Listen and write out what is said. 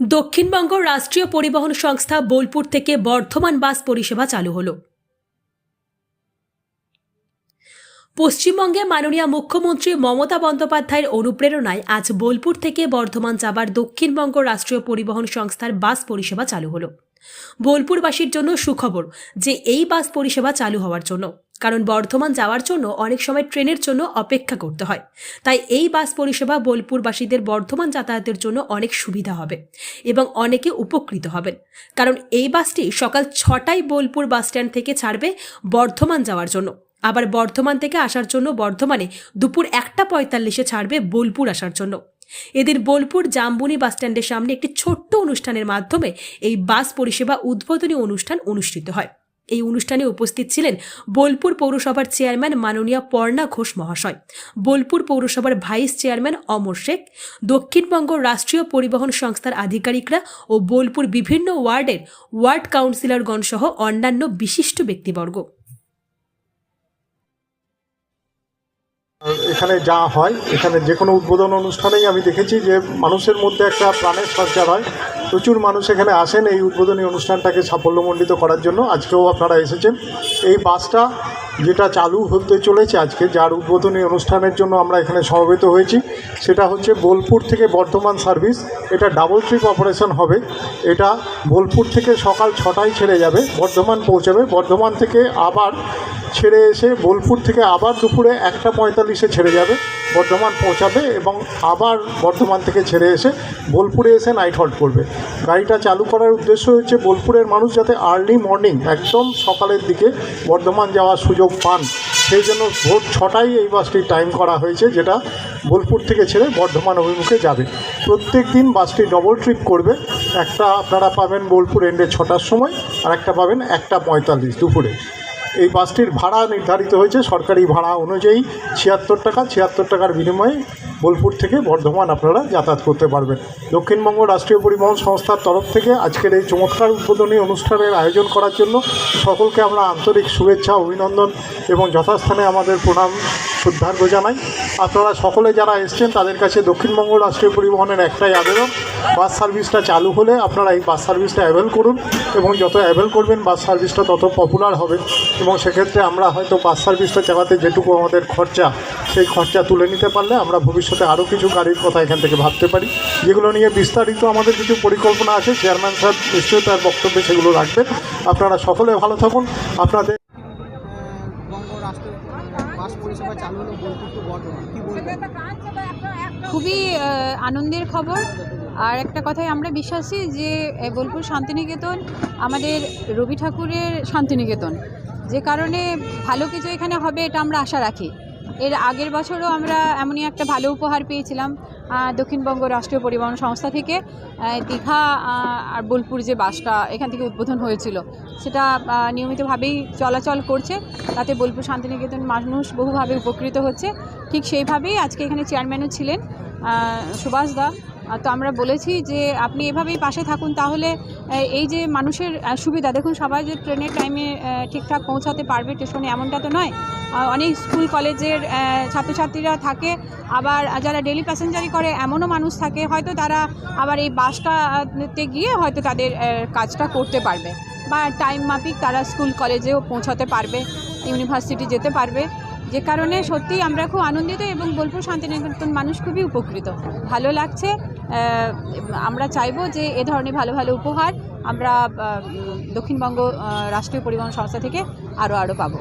দক্ষিণবঙ্গ রাষ্ট্রীয় পরিবহন সংস্থা বোলপুর থেকে বর্ধমান বাস পরিষেবা চালু হলো। পশ্চিমবঙ্গে মাননীয় মুখ্যমন্ত্রী মমতা বন্দ্যোপাধ্যায়ের অনুপ্রেরণায় আজ বোলপুর থেকে বর্ধমান যাবার দক্ষিণবঙ্গ রাষ্ট্রীয় পরিবহন সংস্থার বাস পরিষেবা চালু হলো। বোলপুরবাসীর জন্য সুখবর যে এই বাস পরিষেবা চালু হওয়ার জন্য। কারণ বর্ধমান যাওয়ার জন্য অনেক সময় ট্রেনের জন্য অপেক্ষা করতে হয়। তাই এই বাস পরিষেবা বোলপুরবাসীদের বর্ধমান যাতায়াতের জন্য অনেক সুবিধা হবে এবং অনেকে উপকৃত হবেন। কারণ এই বাসটি সকাল ছটায় বোলপুর বাসস্ট্যান্ড থেকে ছাড়বে বর্ধমান যাওয়ার জন্য। আবার বর্ধমান থেকে আসার জন্য বর্ধমানে দুপুর একটা পঁয়তাল্লিশে ছাড়বে বোলপুর আসার জন্য। এদিন বোলপুর জামবুনি বাসস্ট্যান্ডের সামনে একটি ছোট্ট অনুষ্ঠানের মাধ্যমে এই বাস পরিষেবা উদ্বোধনী অনুষ্ঠান অনুষ্ঠিত হয়। এই অনুষ্ঠানে উপস্থিত ছিলেন বোলপুর পৌরসভার চেয়ারম্যান মাননীয় পর্ণা ঘোষ মহাশয়, বোলপুর পৌরসভার ভাইস চেয়ারম্যান অমর শেখ, দক্ষিণবঙ্গ রাষ্ট্রীয় পরিবহন সংস্থার আধিকারিকরা ও বোলপুর বিভিন্ন ওয়ার্ডের ওয়ার্ড কাউন্সিলরগণ সহ অন্যান্য বিশিষ্ট ব্যক্তিবর্গ। এখানে যা হয়, এখানে যে কোনো উদ্বোধন অনুষ্ঠানেই আমি দেখেছি যে মানুষের মধ্যে একটা প্রাণের সঞ্চার হয়। প্রচুর মানুষ এখানে আসেন এই উদ্বোধনী অনুষ্ঠানটাকে সাফল্যমণ্ডিত করার জন্য। আজকেও আপনারা এসেছেন। এই বাসটা যেটা চালু হতে চলেছে আজকে, যার উদ্বোধনী অনুষ্ঠানের জন্য আমরা এখানে সমবেত হয়েছি, সেটা হচ্ছে বোলপুর থেকে বর্ধমান সার্ভিস। এটা ডাবল ট্রিপ অপারেশন হবে। এটা বোলপুর থেকে সকাল ছটায় ছেড়ে যাবে, বর্ধমান পৌঁছাবে। বর্ধমান থেকে আবার ছেড়ে এসে বোলপুর থেকে আবার দুপুরে একটা পঁয়তাল্লিশে ছেড়ে যাবে। বর্ধমান পৌঁছাবে এবং আবার বর্ধমান থেকে ছেড়ে এসে বোলপুরে এসে নাইট হল্ট করবে। গাড়িটা চালু করার উদ্দেশ্য হচ্ছে বোলপুরের মানুষ যাতে আর্লি মর্নিং একদম সকালের দিকে বর্ধমান যাওয়ার সুযোগ পান। সেই জন্য ভোর ছটায় এই বাসটির টাইম করা হয়েছে, যেটা বোলপুর থেকে ছেড়ে বর্ধমান অভিমুখে যাবে। প্রত্যেক দিন বাসটি ডবল ট্রিপ করবে। একটা আপনারা পাবেন বোলপুর এন্ডে ছটার সময়, আর একটা পাবেন একটা পঁয়তাল্লিশ দুপুরে। এই বাসটির ভাড়া নির্ধারিত হয়েছে সরকারি ভাড়া অনুযায়ী ছিয়াত্তর টাকা, ছিয়াত্তর টাকার বিনিময়ে বোলপুর থেকে বর্ধমান আপনারা যাতায়াত করতে পারবেন। দক্ষিণবঙ্গ রাষ্ট্রীয় পরিবহন সংস্থার তরফ থেকে আজকের এই চমৎকার উদ্বোধনী অনুষ্ঠানের আয়োজন করার জন্য সকলকে আমরা আন্তরিক শুভেচ্ছা, অভিনন্দন এবং যথাস্থানে আমাদের প্রণাম শ্রদ্ধার্ঘ জানাই, আপনারা সকলে যারা এসছেন, তাদের কাছে দক্ষিণবঙ্গ রাষ্ট্রীয় পরিবহনের একটাই আবেদন, বাস সার্ভিসটা চালু হলে আপনারা এই বাস সার্ভিসটা অ্যাভেল করুন এবং যত অ্যাভেল করবেন, বাস সার্ভিসটা তত পপুলার হবে এবং সেক্ষেত্রে আমরা হয়তো বাস সার্ভিসটা চালাতে যেটুকু আমাদের খরচা, সেই খরচা তুলে নিতে পারলে আমরা ভবিষ্যতে আরও কিছু গাড়ির কথা এখান থেকে ভাবতে পারি। যেগুলো নিয়ে বিস্তারিত আমাদের কিছু পরিকল্পনা আছে, চেয়ারম্যান সাহেব নিশ্চয়ই তার বক্তব্যে সেগুলো রাখবেন। আপনারা সকলে ভালো থাকুন। আপনাদের বাস পরিষেবা চালু হলো বোলপুর টু কি বলবেন? খুবই আনন্দের খবর। আর একটা কথাই আমরা বিশ্বাসী যে বোলপুর শান্তিনিকেতন আমাদের রবি ঠাকুরের শান্তিনিকেতন। যে কারণে ভালো কিছু এখানে হবে এটা আমরা আশা রাখি। এর আগের বছরও আমরা এমনই একটা ভালো উপহার পেয়েছিলাম দক্ষিণবঙ্গ রাষ্ট্রীয় পরিবহন সংস্থা থেকে দীঘা আর বোলপুর যে বাসটা এখান থেকে উদ্বোধন হয়েছিল। সেটা নিয়মিতভাবেই চলাচল করছে, তাতে বোলপুর শান্তিনিকেতন মানুষ বহুভাবে উপকৃত হচ্ছে। ঠিক সেইভাবেই আজকে এখানে চেয়ারম্যানও ছিলেন সুভাষ দা। তো আমরা বলেছি যে আপনি এভাবেই পাশে থাকুন, তাহলে এই যে মানুষের সুবিধা, দেখুন সবাই যে ট্রেনের টাইমে ঠিকঠাক পৌঁছাতে পারবে স্টেশনে এমনটা তো নয়। অনেক স্কুল, কলেজের ছাত্রছাত্রীরা থাকে, আবার যারা ডেলি প্যাসেঞ্জারি করে, এমনও মানুষ থাকে, হয়তো তারা আবার এই বাসটাতে গিয়ে হয়তো তাদের কাজটা করতে পারবে। বা টাইম মাফিক তারা স্কুল, কলেজেও পৌঁছাতে পারবে ইউনিভার্সিটি যেতে পারবে। যে কারণে সত্যিই আমরা খুব আনন্দিত এবং বোলপুর শান্তিনিকেতন মানুষ খুবই উপকৃত। ভালো লাগছে আমরা চাইব যে এ ধরনের ভালো ভালো উপহার আমরা দক্ষিণবঙ্গ রাষ্ট্রীয় পরিবহন সংস্থা থেকে আরও আরও পাবো।